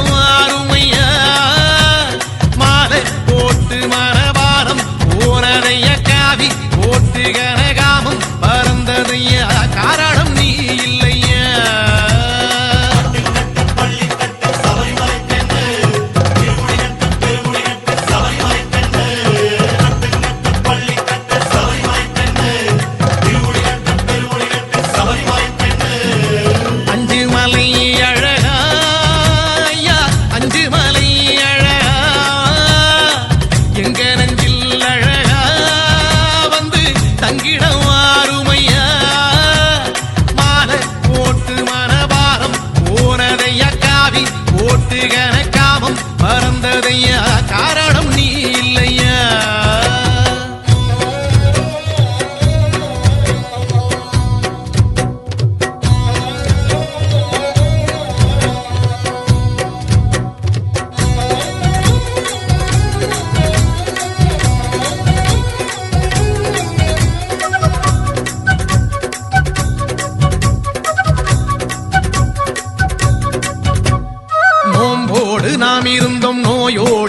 আমার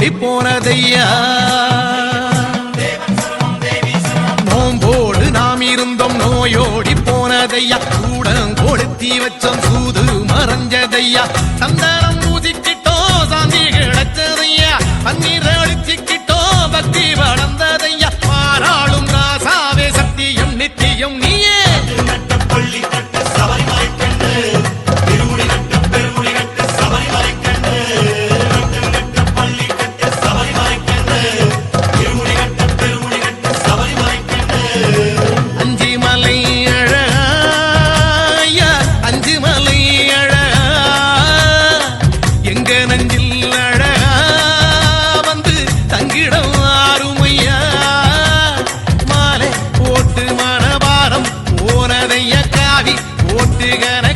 ஓடி போனதையா? நோம்போடு நாம் இருந்தோம் நோயோடி போனதையா? கூட கொடுத்தி வச்சோம் சூரிய நெஞ்சில் அழகா வந்து தங்கிடம் ஆறுமையா? மாலை போட்டு மனபாரம் போனதைய காவி போட்டுகன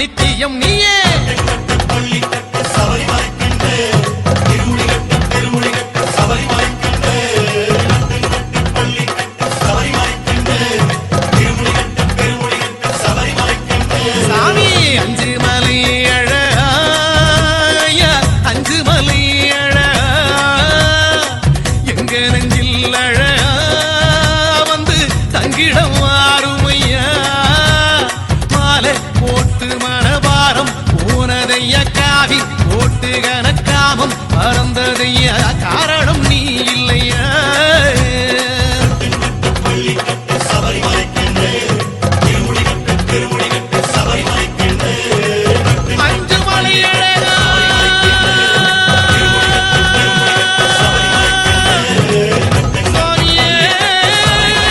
நித்தியம் நீயே.